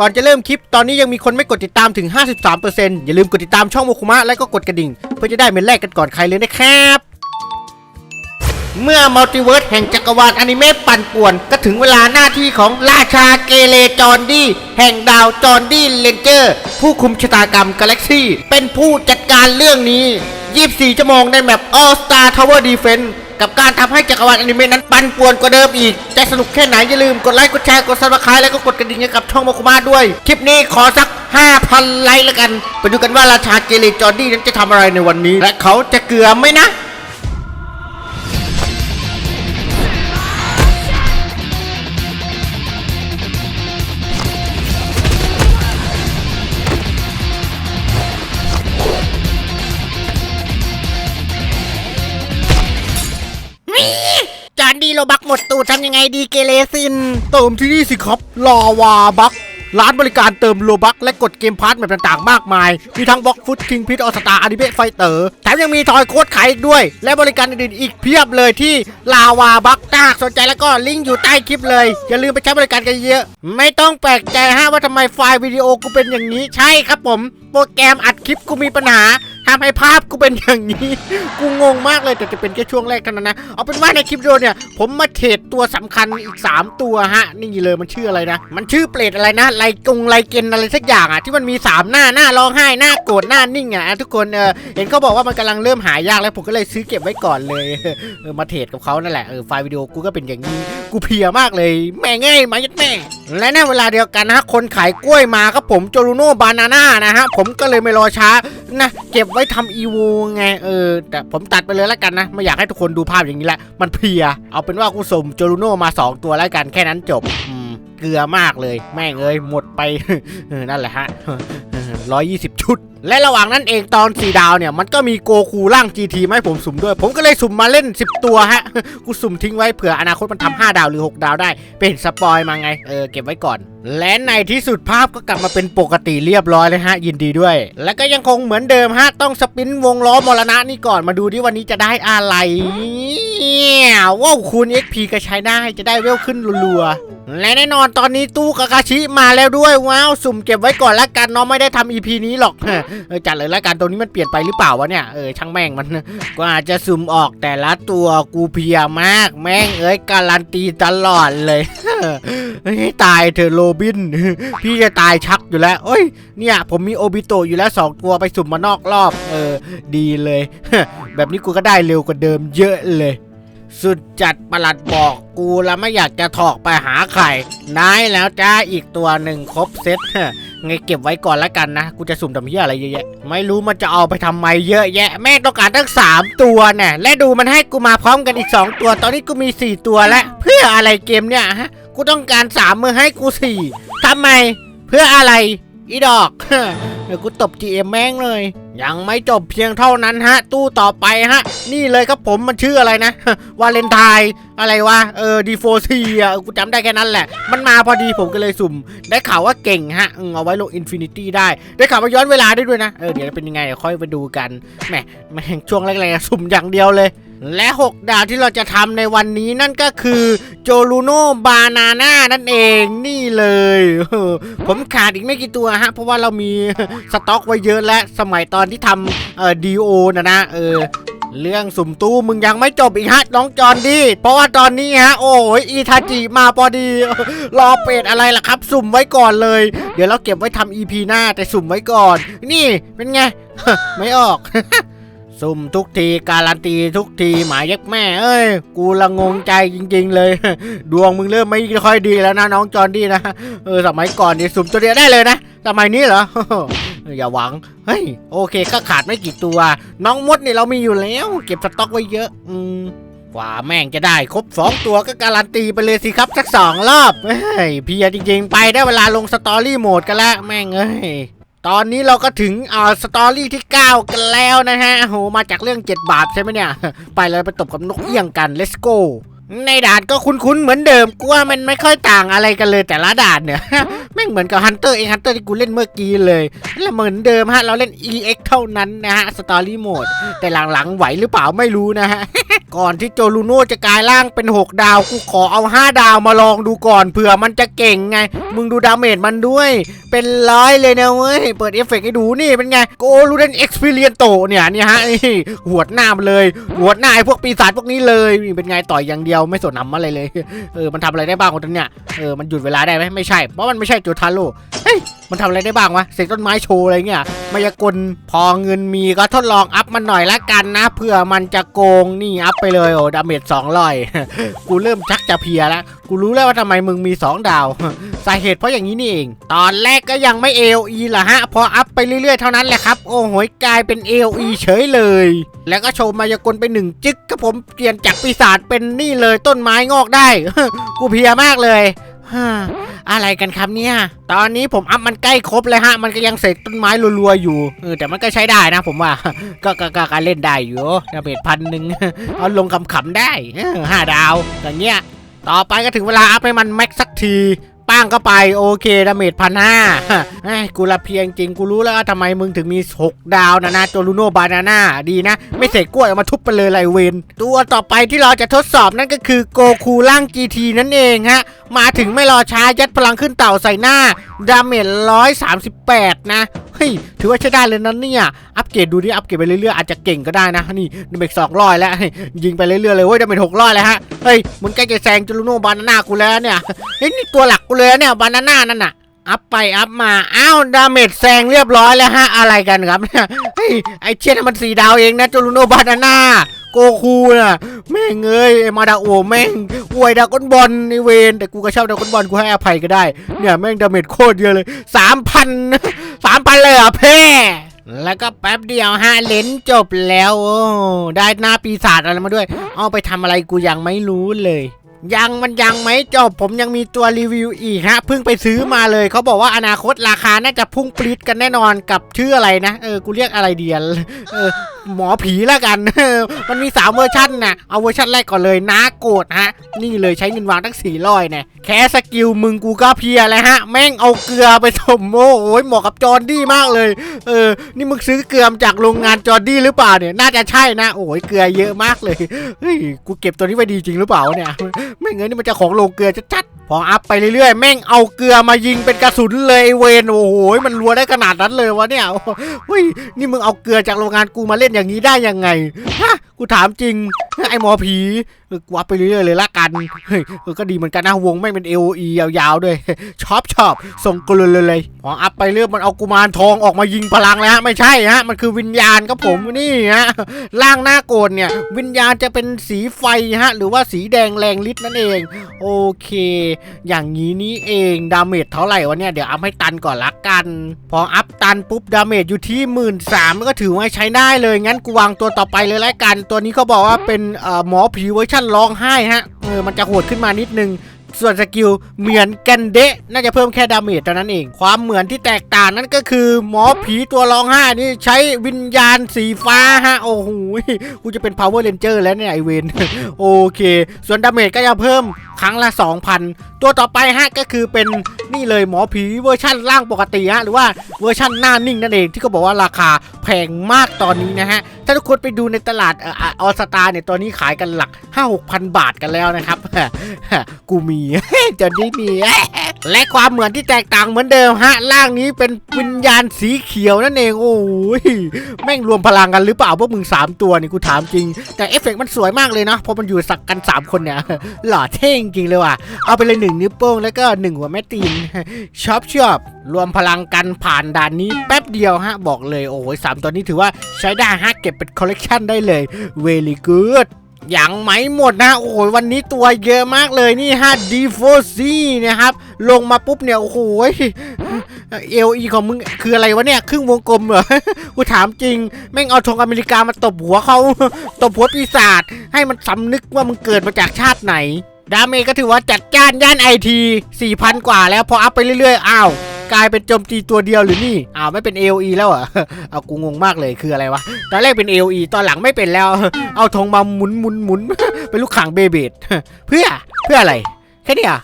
ก่อนจะเริ่มคลิปตอนนี้ยังมีคนไม่กดติดตามถึง 53%อย่าลืมกดติดตามช่องโมคุมะและก็กดกระดิ่ง เพื่อจะได้เป็นแรกกันก่อนใครเลยนะครับ เมื่อมัลติเวิร์สแห่งจักรวาลอนิเมะปั่นป่วน ก็ถึงเวลาหน้าที่ของราชาเกเรจอนดี้ แห่งดาวจอนดี้เลนเจอร์ ผู้คุมชะตากรรมกาแล็กซี่ เป็นผู้จัดการเรื่องนี้ 24 ชั่วโมงในแมป All Star Tower Defense กับการทำให้จักรวาลอนิเมะนั้นปั่นป่วนกว่าเดิมอีก จะสนุกแค่ไหนอย่าลืมกดไลค์กดแชร์กดซับสไครต์แล้วก็กดกระดิ่งให้กับช่องโมคุมาด้วย คลิปนี้ขอสัก 5,000 ไลค์แล้วกัน ไปดูกันว่าราชาเกเรจอนดี้นั้นจะทำอะไรในวันนี้ และเขาจะเกลือไหมนะานดีโลบักหมดตูดทำยังไงดีเกเรซิน เติมที่นี่สิครับลาวาบักร้านบริการเติมโลบักและกดเกมพาร์ทแบบต่างๆ มากมาย มีทั้งบ็อกฟุตคิงพิทออสตาอนิเมะไฟเตอร์แถมยังมีทอยโค้ดขายอีกด้วย และบริการอื่นๆอีกเพียบเลยที่ลาวาบักถ้าหากสนใจแล้วก็ลิงก์อยู่ใต้คลิปเลย อย่าลืมไปใช้บริการกันเยอะ ไม่ต้องแปลกใจฮะว่าทำไมไฟล์วิดีโอกูเป็นอย่างนี้ใช่ครับผม โปรแกรมอัดคลิปกูมีปัญหา ทำให้ภาพกูเป็นอย่างนี้ กูงงมากเลยแต่จะเป็นแค่ช่วงแรกเท่านั้นนะ เอาเป็นว่าในคลิปวิดีโอเนี่ย ผมมาเทรดตัวสำคัญอีก 3 ตัวฮะ นี่เลยมันชื่ออะไรนะ มันชื่อเปรตอะไรนะไลกงไลเกนอะไรสักอย่างอะที่มันมี 3 หน้าหน้าร้องไห้หน้าโกรธหน้านิ่งอะทุกคนเออเห็นเขาบอกว่ามันกำลังเริ่มหายากแล้วผมก็เลยซื้อเก็บไว้ก่อนเลยเออมาเทรดกับเขานั่นแหละเออไฟล์วิดีโอกูก็เป็นอย่างนี้กูเพียมากเลย แม่งเอ้ยมายัดแม่และในเวลาเดียวกันนะคนขายกล้วยมาครับผมโจลูโน่บานาน่านะฮะผมก็เลยไม่รอช้านะ เก็บไว้ทำอีวูไงเออ แต่ผมตัดไปเลยแล้วกันนะ ไม่อยากให้ทุกคนดูภาพอย่างนี้แหละ มันเพลีย เอาเป็นว่ากูสมโจลูโน่มา 2 ตัวแล้วกันแค่นั้นจบอืมเกลือมากเลย แม่งเอ้ยหมดไปนั่นแหละฮะร้อยยี่สิบชุด และระหว่างนั้นเองตอน4ดาวเนี่ยมันก็มีโกคูร่าง GT มาให้ผมสุ่มด้วย ผมก็เลยสุ่มมาเล่น 10 ตัวฮะ กูสุ่มทิ้งไว้เผื่ออนาคตมันทำ5ดาวหรือ 6 ดาวได้ เป็นสปอยมาไง เออ เก็บไว้ก่อน และในที่สุดภาพก็กลับมาเป็นปกติเรียบร้อยเลยฮะ ยินดีด้วย แล้วก็ยังคงเหมือนเดิมฮะ ต้องสปินวงล้อมรณะนี่ก่อนมาดูที่วันนี้จะได้อะไรว้าวคูณ XP ก็ใช้ได้จะได้เวลขึ้นรัวๆและแน่นอนตอนนี้ตู้กากาชิมาแล้วด้วยว้าวสุ่มเก็บไว้ก่อนละกันเนาะไม่ได้ทำ EP นี้หรอกจัดเลยละกันตัวนี้มันเปลี่ยนไปหรือเปล่าวะเนี่ยเออช่างแม่งมันก็อาจจะสุ่มออกแต่ละตัวกูเพียมากแม่งเอ้ยการันตีตลอดเลยเฮ้ตายเถอโรบิน พี่จะตายชักอยู่แล้วเอ้ยเนี่ยผมมีโอบิโตะอยู่แล้วสองตัวไปสุ่มมานอกรอบ เออ ดีเลย แบบนี้กูก็ได้เร็วกว่าเดิมเยอะเลย สุดจัดประหลัดบอกกูแล้วไม่อยากจะถอกไปหาใครได้แล้วจ้าอีกตัวหนึ่งครบเซ็ตไงเก็บไว้ก่อนแล้วกันนะ กูจะสุ่มทำเหี้ยอะไรเยอะแยะ ไม่รู้มันจะเอาไปทำไมเยอะแยะ แม่ต้องการทั้งสามตัวเนี่ยและดูมันให้กูมาพร้อมกันอีกสองตัว ตอนนี้กูมีสี่ตัวแล้ว เพื่ออะไรเกมเนี่ยฮะ กูต้องการสามมือให้กูสี่ทำไม เพื่ออะไร อีดอกเดี๋ยวกูตบ GM แม่งเลย ยังไม่จบเพียงเท่านั้นฮะ ตู้ต่อไปฮะ นี่เลยครับผมมันชื่ออะไรนะ วาเลนไทน์อะไรวะ เออดีโฟซีอะกูจำได้แค่นั้นแหละ มันมาพอดีผมก็เลยสุ่ม ได้ข่าวว่าเก่งฮะเอาไว้ลงอินฟินิตี้ได้ ได้ข่าวว่าย้อนเวลาได้ด้วยนะ เออเดี๋ยวเป็นยังไงเดี๋ยวค่อยไปดูกัน แหมแม่งช่วงแรกๆสุ่มอย่างเดียวเลย และ 6 ดาวที่เราจะทำในวันนี้นั่นก็คือโจลูโนบานาน่านั่นเองนี่เลย ผมขาดอีกไม่กี่ตัวฮะ เพราะว่าเรามีสต็อกไว้เยอะและสมัยตอนที่ทำเอ่อดีโอนะนะเออเรื่องสุ่มตู้มึงยังไม่จบอีกฮะน้องจอนดี เพราะว่าตอนนี้ฮะ โอ้ยอีทาจิมาพอดี รอเป็ดอะไรล่ะครับ สุ่มไว้ก่อนเลย เดี๋ยวเราเก็บไว้ทำ EP หน้าแต่สุ่มไว้ก่อน นี่เป็นไง ไม่ออก สุ่มทุกทีการันตีทุกทีหมายยักแม่ เอ้ย กูละงงใจจริง ๆ เลย ดวงมึงเริ่มไม่ค่อยดีแล้วนะน้องจอนดี้นะเออสมัยก่อนนี่สุ่มตัวเดียวได้เลยนะสมัยนี้เหรออย่าหวัง เฮ้ย โอเคก็ขาดไม่กี่ตัว น้องมดนี่เรามีอยู่แล้ว เก็บสต็อกไว้เยอะ อืมกว่าแม่งจะได้ครบสองตัวก็การันตีไปเลยสิครับสักสองรอบเฮ้ยเพียจริง ๆ ไปได้เวลาลงสตอรี่โหมดกันล้วแม่งเอ้ย ตอนนี้เราก็ถึงอ่าสตอรี่ที่ 9 กันแล้วนะฮะโหมาจากเรื่อง 7 บาทใช่ไหมเนี่ย ไปเลยไปตบกับนกเอี้ยงกัน let's go ในด่านก็คุ้นๆเหมือนเดิมกูว่ามันไม่ค่อยต่างอะไรกันเลยแต่ละด่านเนี่ยแม่เหมือนกับฮันเตอร์เองฮันเตอร์ที่กูเล่นเมื่อกี้เลยและเหมือนเดิมฮะ เราเล่น EX เท่านั้นนะฮะสตอรี่โหมดแต่หลังๆไหวหรือเปล่าไม่รู้นะฮะ ก่อนที่โจลูโน่จะกลายร่างเป็น 6 ดาว กูขอเอา 5 ดาวมาลองดูก่อนเผื่อมันจะเก่งไง มึงดูดาเมจมันด้วย เป็นร้อยเลยนะเว้ยเปิดเอฟเฟกต์ให้ดูนี่เป็นไงโกลูเดนเอ็กซ์เพรียนโตเนี่ยเนี่ยฮะนี่หวดหน้ามันเลยหัวหน้าไอ้พวกปีศาจพวกนี้เลยมีเป็นไงต่อยอย่างเดียวไม่สนนำอะไรเลย เออ มันทำอะไรได้บ้างคนนั้นเนี่ย เออ มันหยุดเวลาได้ไหมไม่ใช่ เพราะมันไม่ใช่โจทาโร่เฮ้ยมันทำอะไรได้บ้างวะเสกต้นไม้โชว์อะไรเงี้ยมายากลพอเงินมีก็ทดลองอัพมันหน่อยละกันนะเผื่อมันจะโกงนี่อัพไปเลยโอ้ดาเมจสองร้อยกูเริ่มชักจะเพียแล้วกูรู้แล้วว่าทำไมมึงมี 2 ดาว สาเหตุเพราะอย่างนี้นี่เอง ตอนแรกก็ยังไม่ AOE ล่ะฮะ พออัพไปเรื่อยๆเท่านั้นแหละครับ โอ้โหกลายเป็น AOE เฉยเลย แล้วก็โชว์มายากลไปหนึ่งจึ๊กก็ผมเปลี่ยนจากปีศาจเป็นนี่เลยต้นไม้งอกได้ กูเพียมากเลย ฮ่าอะไรกันครับเนี่ย ตอนนี้ผมอัพมันใกล้ครบเลยฮะ มันก็ยังเศษต้นไม้รัวๆอยู่เออแต่มันก็ใช้ได้นะผมว่า ก็ก็ก็ก็เล่นได้อยู่ดาเมจพันหนึ่งเอาลงขำๆได้เออห้าดาวอย่างเงี้ย ต่อไปก็ถึงเวลาอัพให้มันแม็กสักที ป้างก็ไปโอเคดาเมจพันห้ากูละเพียงจริงกูรู้แล้วว่าทำไมมึงถึงมี 6 ดาวนะนะโจลูโนบานาน่าดีนะ ไม่เสกกล้วยเอามาทุบไปเลยไรเวนตัวต่อไปที่เราจะทดสอบนั่นก็คือโกคูร่าง GT นั่นเองฮะ มาถึงไม่รอช้ายัดพลังขึ้นเต่าใส่หน้า ดาเมจ138 นะ เฮ้ยถือว่าใช้ได้เลยนะเนี่ย อัปเกรดดูดิอัปเกรดไปเรื่อยๆอาจจะเก่งก็ได้นะ นี่ดาเมจสองร้อยแล้วยิงไปเรื่อยๆเลยเว้ยดาเมจหกร้อยแล้วฮะเฮ้ยมึงใกล้จะแซงจูโน่บานาน่ากูแล้วเนี่ยเฮ้ยนี่ตัวหลักกูเลยเนี่ยบานาน่านั่นน่ะอัพไปอัพมาอ้าวดาเมจแซงเรียบร้อยแล้วฮะอะไรกันครับเนี่ยเฮ้ยไอเชี่ยนนมันสีดาวเองนะจูโน่บานาน่า โกคูน่ะแม่งเอ้ยไอมาดาโอแม่งอวยดากอนบอลในเวนแต่กูก็ชอบดากอนบอลกูให้อภัยก็ได้ เนี่ยแม่งดาเมจโคตรเยอะเลยสามพันสามพันเลยเหรอะเพ่แล้วก็แป๊บเดียวฮะเลนจบแล้วโอ้ได้หน้าปีศาจอะไรมาด้วย เอาไปทำอะไรกูยังไม่รู้เลยยังมันยังไม่จบผมยังมีตัวรีวิวอีกฮะเพิ่งไปซื้อมาเลยเขาบอกว่าอนาคตราคาน่าจะพุ่งปรีดกันแน่นอนกับชื่ออะไรนะ เออกูเรียกอะไรเดียนเออ หมอผีแล้วกัน มันมี3เวอร์ชันนะเอาเวอร์ชันแรกก่อนเลยนะโกรธฮะ นี่เลยใช้เงินวางตั้ง4ร้อยเนี่ยแค่สกิลมึงกูก็เพียแล้วฮะ แม่งเอาเกลือไปถมโอ้โหเหมาะกับจอร์ดี้มากเลย เออ นี่มึงซื้อเกลือจากโรงงานจอร์ดี้หรือเปล่าเนี่ย น่าจะใช่นะ โอ้ยเกลือเยอะมากเลย เฮ้ย กูเก็บตัวนี้ไว้ดีจริงหรือเปล่าเนี่ย ไม่เงั้นนี่มันจะของโรงเกลือจะจัดๆพออัพไปเรื่อยๆ แม่งเอาเกลือมายิงเป็นกระสุนเลยเวนโอ้โหมันรัวได้ขนาดนั้นเลยวะเนี่ยเฮ้ยนี่มึงเอาเกลือจากโรงงานกูมาเล่นอย่างนี้ได้ยังไงฮะกูถามจริง ไอหมอผีเออกูอัพไปเรื่อยๆเลยละกันเฮ้ยก็ดีเหมือนกันนะวงไม่งเป็น AOE ยาวๆด้วยชอบชอบส่งกูเลยเลยเลยพออัพไปเรื่อยมันเอากุมารทองออกมายิงพลังแล้วฮะไม่ใช่ฮะมันคือวิญญาณครับผมนี่ฮะร่างหน้าโกรธเนี่ย วิญญาณจะเป็นสีไฟฮะ หรือว่าสีแดงแรงฤทธิ์นั่นเอง โอเค อย่างนี้นี่เองดาเมจเท่าไหร่วะเนี่ยเดี๋ยวอัพให้ตันก่อนละกัน พออัพตันปุ๊บดาเมจอยู่ที่หมื่นสามก็ถือว่าใช้ได้เลยงั้นกูวางตัวต่อไปเลยแล้วกัน ตัวนี้เขาบอกว่าเป็นหมอผีเวอร์ชันร้องไห้ฮะเออมันจะโหดขึ้นมานิดนึง ส่วนสกิลเหมือนกันเดะ น่าจะเพิ่มแค่ดาเมจเท่านั้นเอง ความเหมือนที่แตกต่างนั่นก็คือหมอผีตัวร้องไห้นี่ใช้วิญญาณสีฟ้าฮะ โอ้โหกูจะเป็น power ranger แล้วเนี่ยไอเวนโอเค ส่วนดาเมจก็จะเพิ่มครั้งละ 2,000 ตัวต่อไปฮะก็คือเป็นนี่เลยหมอผีเวอร์ชั่นร่างปกติฮะหรือว่าเวอร์ชั่นหน้านิ่งนั่นเองที่เขาบอกว่าราคาแพงมากตอนนี้นะฮะ ถ้าทุกคนไปดูในตลาดออสตาเนี่ยตอนนี้ขายกันหลัก5 6พันบาทกันแล้วนะครับ กูมีจะได้มี และความเหมือนที่แตกต่างเหมือนเดิมฮะร่างนี้เป็นวิญญาณสีเขียวนั่นเองโอ้ยแม่งรวมพลังกันหรือเปล่าพวกมึง 3 ตัวนี่กูถามจริง แต่เอฟเฟกต์มันสวยมากเลยนะเพราะมันอยู่สักกัน 3 คนเนี่ยหล่อเท่จริงเลยว่ะเอาไปเลยหนึ่งนิ้วโป้งแล้วก็หนึ่งหัวแม่ตีนชอบชอบรวมพลังกันผ่านด่านนี้แป๊บเดียวฮะบอกเลยโอ้ยสามตัวนี้ถือว่าใช้ได้ฮะเก็บเป็นคอลเลกชันได้เลย very good ยังไม่หมดนะโอ้ยวันนี้ตัวเยอะมากเลยนี่ฮะดีโฟซีนะครับ ลงมาปุ๊บเนี่ยโอ้โหเอลีของมึงคืออะไรวะเนี่ยครึ่งวงกลมเหรอกูถามจริง แม่งเอาธงอเมริกามาตบหัวเขาตบหัวปีศาจให้มันสำนึกว่ามึงเกิดมาจากชาติไหน ดาเมจก็ถือว่าจัดจ้านย่านไอที4,000 กว่าแล้วพออัพไปเรื่อยๆอ้าว กลายเป็นโจมตีตัวเดียวหรือนี่อ้าวไม่เป็น AOE แล้วเหรอะเอากูงงมากเลยคืออะไรวะตอนแรกเป็น AOE ตอนหลังไม่เป็นแล้ว เอาธงมาหมุนหมุนหมุนเป็นลูกข่างเบเบดเพื่อเพื่ออะไรแค่นี้อะ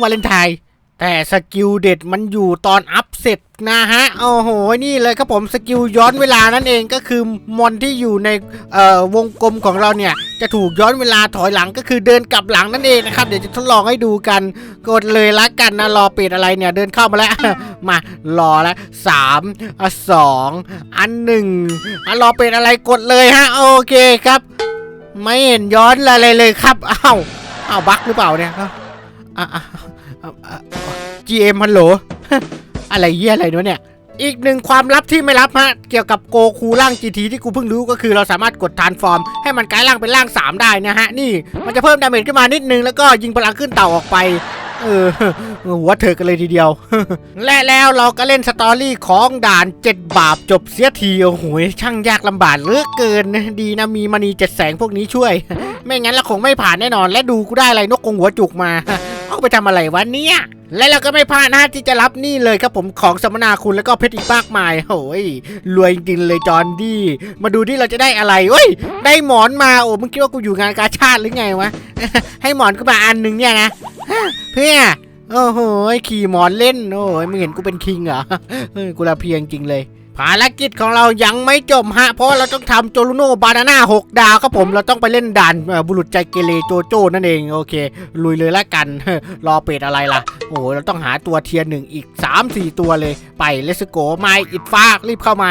วาเลนไทน์ แต่สกิลเด็ดมันอยู่ตอนอัพเสร็จนะฮะ โอ้โห นี่เลยครับผมสกิลย้อนเวลานั่นเองก็คือมอนที่อยู่ในวงกลมของเราเนี่ย จะถูกย้อนเวลาถอยหลังก็คือเดินกลับหลังนั่นเองนะครับ เดี๋ยวจะทดลองให้ดูกัน กดเลยละกันนะ รอปิดอะไรเนี่ย เดินเข้ามาแล้ว มารอแล้วสามสองอันหนึ่งอะรอปิดอะไรกดเลยฮะ โอเคครับ ไม่เห็นย้อนอะไรเลยครับอ้าวอ้าวบั๊กหรือเปล่าเนี่ยอ้าวอะอะอะอะ GM ฮัลโหล อะไรเยี่ยอะไรเนวะเนี่ย อีกหนึ่งความลับที่ไม่ลับฮะ เกี่ยวกับโกคูร่าง GT ที่กูเพิ่งรู้ก็คือเราสามารถกดทานฟอร์ม ให้มันกลายร่างเป็นร่าง 3 ได้นะฮะ นี่มันจะเพิ่มดาเมจขึ้นมานิดนึง แล้วก็ยิงพลังขึ้นเต่าออกไปเออหัวเถิกกันเลยทีเดียว และแล้วเราก็เล่นสตอรี่ของด่าน7บาปจบเสียทีโอ้โหช่างยากลำบากเหลือเกิน ดีนะมีมณีเจ็ดแสงพวกนี้ช่วย ไม่งั้นเราคงไม่ผ่านแน่นอน และดูกูได้อะไรนกกงหัวจุกมา เอาไปทำอะไรวะเนี่ย และเราก็ไม่พลาดนะที่จะรับนี่เลยครับผมของสัมนาคุณแล้วก็เพชรอีกมากมายโอ้ยรวยจริงเลยจอนดี้ มาดูที่เราจะได้อะไรเฮ้ยได้หมอนมาโอ้มึงคิดว่ากูอยู่งานกาชาติหรือไงวะ ให้หมอนกูมาอันหนึ่งเนี่ยนะเพื่อโอ้โหขี่หมอนเล่นโอ้ยมึงเห็นกูเป็นคิงเหรอเออกูละเพียงจริงเลย ภารกิจของเรายังไม่จบฮะ เพราะเราต้องทำโจลูโนบานาน่า6ดาวครับผมเราต้องไปเล่นด่านบุรุษใจเกเรโจโจ้นั่นเองโอเค ลุยเลยละกัน รอเป็ดอะไรล่ะ โอ้โหเราต้องหาตัวเทียนหนึ่งอีก 3-4 ตัวเลยไปเลสโกไม่อิดฟากรีบเข้ามา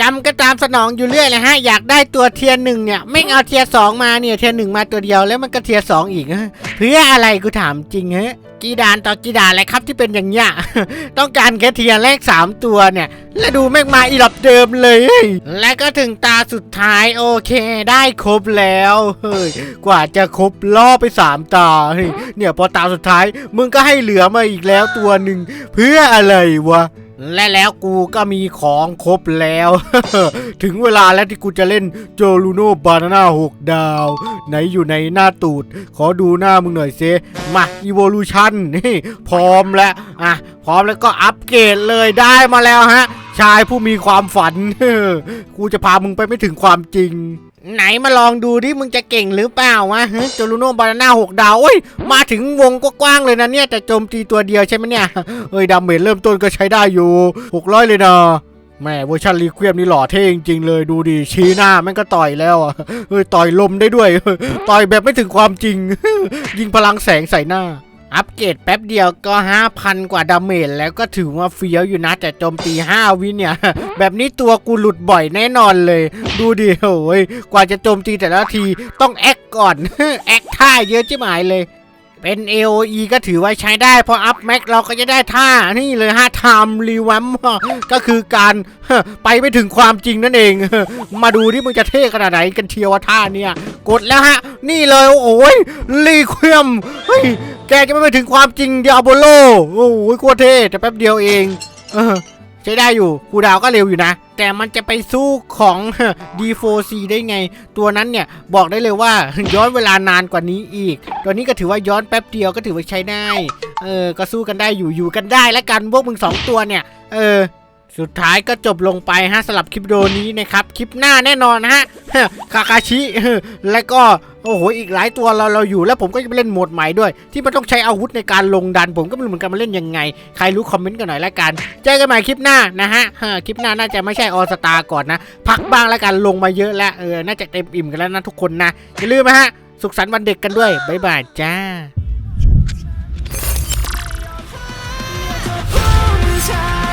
จำก็ตามสนองอยู่เรื่อยเลยฮะ อยากได้ตัวเทียร์หนึ่งเนี่ย ไม่เอาเทียร์สองมาเนี่ย เทียร์หนึ่งมาตัวเดียวแล้วมันก็เทียร์สองอีกเพื่ออะไรกูถามจริงฮะกีดานต่อกีดานอะไรครับที่เป็นอย่างเงี้ยต้องการแค่เทียร์แรก3ตัวเนี่ย และดูแม่งมาอีหลับเดิมเลย และก็ถึงตาสุดท้ายโอเค ได้ครบแล้วเฮ้ยกว่าจะครบล่อไป3ตาเฮ้ยเนี่ยพอตาสุดท้ายมึงก็ให้เหลือมาอีกแล้วตัวหนึ่งเพื่ออะไรวะ และแล้วกูก็มีของครบแล้ว ถึงเวลาแล้วที่กูจะเล่นโจลูโน่บานาน่าหกดาว ไหนอยู่ในหน้าตูด ขอดูหน้ามึงหน่อยเซมา Evolution นี่พร้อมแล้ว อะ พร้อมแล้วก็อัปเกรดเลยได้มาแล้วฮะ ชายผู้มีความฝัน กูจะพามึงไปไม่ถึงความจริง ไหนมาลองดูที่มึงจะเก่งหรือเปล่าวะโจลูโน่บานาน่าหกดาวโอ้ยมาถึงวงก็กว้างเลยนะเนี่ยแต่โจมตีตัวเดียวใช่ไหมเนี่ยเอ้ยดาเมจเริ่มต้นก็ใช้ได้อยู่ 600 เลยนะแม่เวอร์ชันรีเควมนี่หล่อเท่จริงๆเลยดูดิชี้หน้าแม่งก็ต่อยแล้วอะเฮ้ยต่อยลมได้ด้วยต่อยแบบไม่ถึงความจริง ยิงพลังแสงใส่หน้า อัปเกรดแป๊บเดียวก็ 5,000 กว่าดาเมจแล้วก็ถือว่าเฟี้ยวอยู่นะ แต่โจมตี 5 วิเนี่ย แบบนี้ตัวกูหลุดบ่อยแน่นอนเลย ดูดิโอ้ยกว่าจะโจมตีแต่ละทีต้องแอคก่อน แอคท่าเยอะจิ๋หมายเลย เป็น AOE ก็ถือว่าใช้ได้เพราะอัพแม็กเราก็จะได้ท่านี่เลยฮะไทม์รีวัมก็คือการไปไม่ถึงความจริงนั่นเอง มาดูที่มึงจะเท่ขนาดไหนกันเทียวว่าท่าเนี่ย กดแล้วฮะ นี่เลยโอ้ยรีเควมเฮ้ยแกจะไม่ไปถึงความจริงเดียโบโลโอ้ยโคตรเท่แต่แป๊บเดียวเอง เออ ใช้ได้อยู่คูดาวก็เร็วอยู่นะ แต่มันจะไปสู้ของ D4C ได้ไง ตัวนั้นเนี่ยบอกได้เลยว่าย้อนเวลานานกว่านี้อีก ตัวนี้ก็ถือว่าย้อนแป๊บเดียวก็ถือว่าใช้ได้ เออ ก็สู้กันได้อยู่อยู่กันได้และกันพวกมึงสองตัวเนี่ย เออสุดท้ายก็จบลงไปฮะสำหรับคลิปวิดีโอนี้นะครับ คลิปหน้าแน่นอนนะฮะคาคาชิ และก็ โอ้โหอีกหลายตัวเราเราอยู่แล้วผมก็จะไปเล่นโหมดใหม่ด้วย ที่มันต้องใช้อาวุธในการลงดัน ผมก็ไม่รู้เหมือนกันมาเล่นยังไง ใครรู้คอมเมนต์กันหน่อยละกันเจอกันใหม่คลิปหน้านะฮะคลิปหน้าน่าจะไม่ใช่ออสตาก่อนนะ พักบ้างล้วกันลงมาเยอะแล้วเออน่าจะเต็มอิ่มกันแล้วนะทุกคนนะอย่าลืมนะฮะสุขสันต์วันเด็กกันด้วยบ๊ายบายจ้าชา